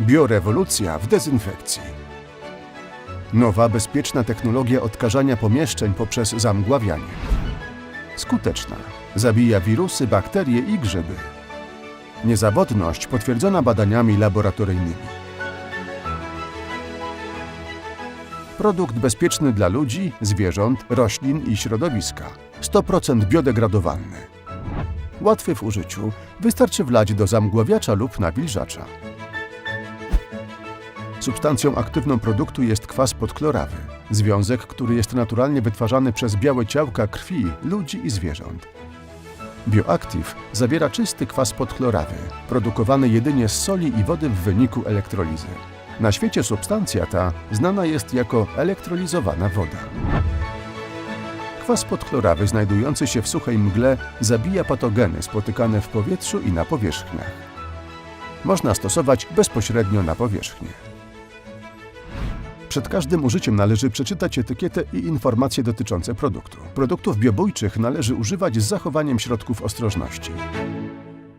Biorewolucja w dezynfekcji. Nowa, bezpieczna technologia odkażania pomieszczeń poprzez zamgławianie. Skuteczna. Zabija wirusy, bakterie i grzyby. Niezawodność potwierdzona badaniami laboratoryjnymi. Produkt bezpieczny dla ludzi, zwierząt, roślin i środowiska. 100% biodegradowalny. Łatwy w użyciu. Wystarczy wlać do zamgławiacza lub nawilżacza. Substancją aktywną produktu jest kwas podchlorawy. Związek, który jest naturalnie wytwarzany przez białe ciałka krwi ludzi i zwierząt. Bioactive zawiera czysty kwas podchlorawy, produkowany jedynie z soli i wody w wyniku elektrolizy. Na świecie substancja ta znana jest jako elektrolizowana woda. Kwas podchlorawy znajdujący się w suchej mgle zabija patogeny spotykane w powietrzu i na powierzchniach. Można stosować bezpośrednio na powierzchnię. Przed każdym użyciem należy przeczytać etykietę i informacje dotyczące produktu. Produktów biobójczych należy używać z zachowaniem środków ostrożności.